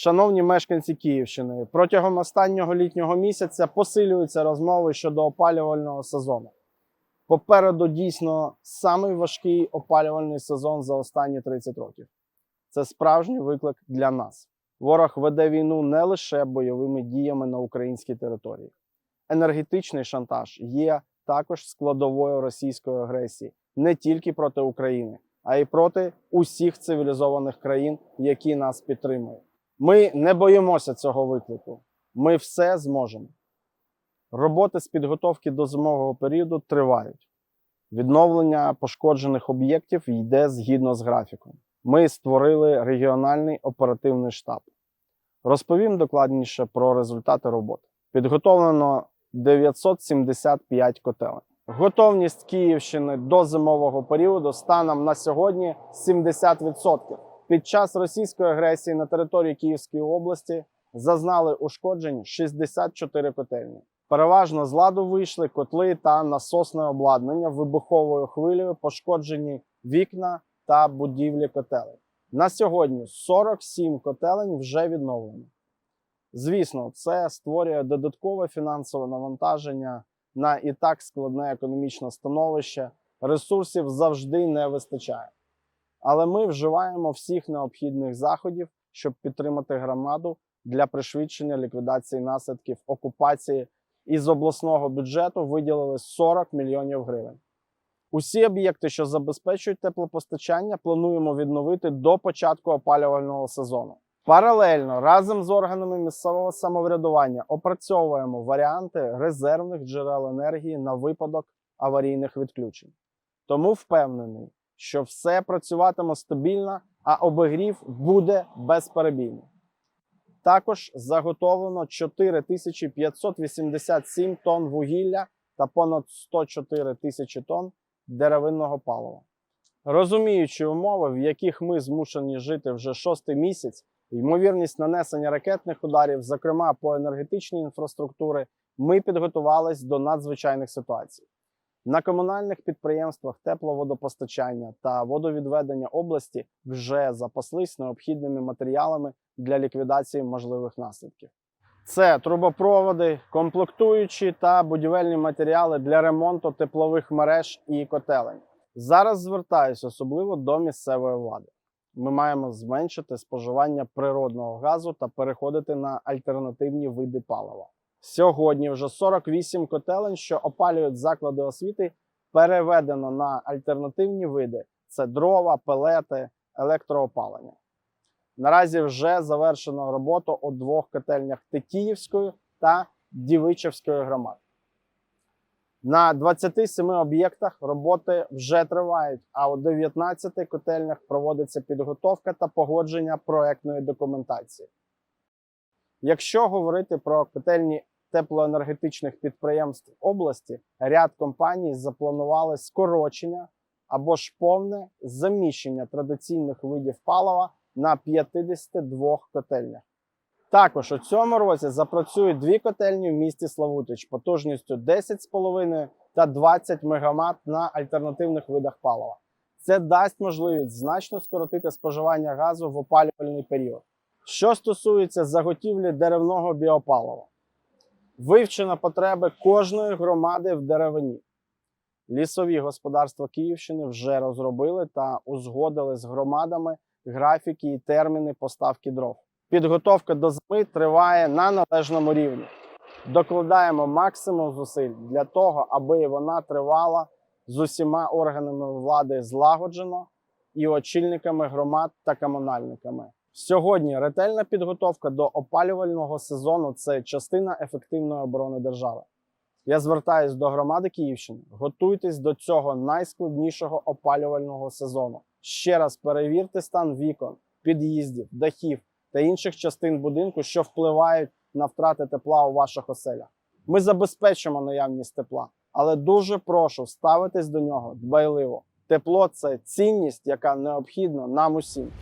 Шановні мешканці Київщини, протягом останнього літнього місяця посилюються розмови щодо опалювального сезону. Попереду дійсно самий важкий опалювальний сезон за останні 30 років. Це справжній виклик для нас. Ворог веде війну не лише бойовими діями на українській території. Енергетичний шантаж є також складовою російської агресії не тільки проти України, а й проти усіх цивілізованих країн, які нас підтримують. Ми не боїмося цього виклику. Ми все зможемо. Роботи з підготовки до зимового періоду тривають. Відновлення пошкоджених об'єктів йде згідно з графіком. Ми створили регіональний оперативний штаб. Розповім докладніше про результати роботи. Підготовлено 975 котелень. Готовність Київщини до зимового періоду станом на сьогодні 70%. Під час російської агресії на території Київської області зазнали ушкоджень 64 котельні. Переважно з ладу вийшли котли та насосне обладнання вибуховою хвилею, пошкоджені вікна та будівлі котелень. На сьогодні 47 котелень вже відновлено. Звісно, це створює додаткове фінансове навантаження на і так складне економічне становище. Ресурсів завжди не вистачає. Але ми вживаємо всіх необхідних заходів, щоб підтримати громаду для пришвидшення ліквідації наслідків окупації. Із обласного бюджету виділили 40 мільйонів гривень. Усі об'єкти, що забезпечують теплопостачання, плануємо відновити до початку опалювального сезону. Паралельно разом з органами місцевого самоврядування опрацьовуємо варіанти резервних джерел енергії на випадок аварійних відключень. Тому впевнений, що все працюватиме стабільно, а обігрів буде безперебійний. Також заготовлено 4587 тонн вугілля та понад 104 тисячі тонн деревинного палива. Розуміючи умови, в яких ми змушені жити вже шостий місяць, ймовірність нанесення ракетних ударів, зокрема по енергетичній інфраструктурі, ми підготувались до надзвичайних ситуацій. На комунальних підприємствах тепловодопостачання та водовідведення області вже запаслись необхідними матеріалами для ліквідації можливих наслідків. Це трубопроводи, комплектуючі та будівельні матеріали для ремонту теплових мереж і котелень. Зараз звертаюся особливо до місцевої влади. Ми маємо зменшити споживання природного газу та переходити на альтернативні види палива. Сьогодні вже 48 котелень, що опалюють заклади освіти, переведено на альтернативні види: це дрова, пелети, електроопалення. Наразі вже завершено роботу у двох котельнях Тетіївської та Дівичівської громад. На 27 об'єктах роботи вже тривають, а у 19 котельнях проводиться підготовка та погодження проектної документації. Якщо говорити про котельні теплоенергетичних підприємств області, ряд компаній запланували скорочення або ж повне заміщення традиційних видів палива на 52 котельнях. Також у цьому році запрацюють дві котельні в місті Славутич потужністю 10,5 та 20 МВт на альтернативних видах палива. Це дасть можливість значно скоротити споживання газу в опалювальний період. Що стосується заготівлі деревного біопалива, вивчено потреби кожної громади в деревині. Лісові господарства Київщини вже розробили та узгодили з громадами графіки і терміни поставки дров. Підготовка до зими триває на належному рівні. Докладаємо максимум зусиль для того, аби вона тривала з усіма органами влади злагоджено і очільниками громад та комунальниками. Сьогодні ретельна підготовка до опалювального сезону це частина ефективної оборони держави. Я звертаюсь до громади Київщини. Готуйтесь до цього найскладнішого опалювального сезону. Ще раз перевірте стан вікон, під'їздів, дахів та інших частин будинку, що впливають на втрати тепла у ваших оселях. Ми забезпечимо наявність тепла, але дуже прошу ставитись до нього дбайливо. Тепло це цінність, яка необхідна нам усім.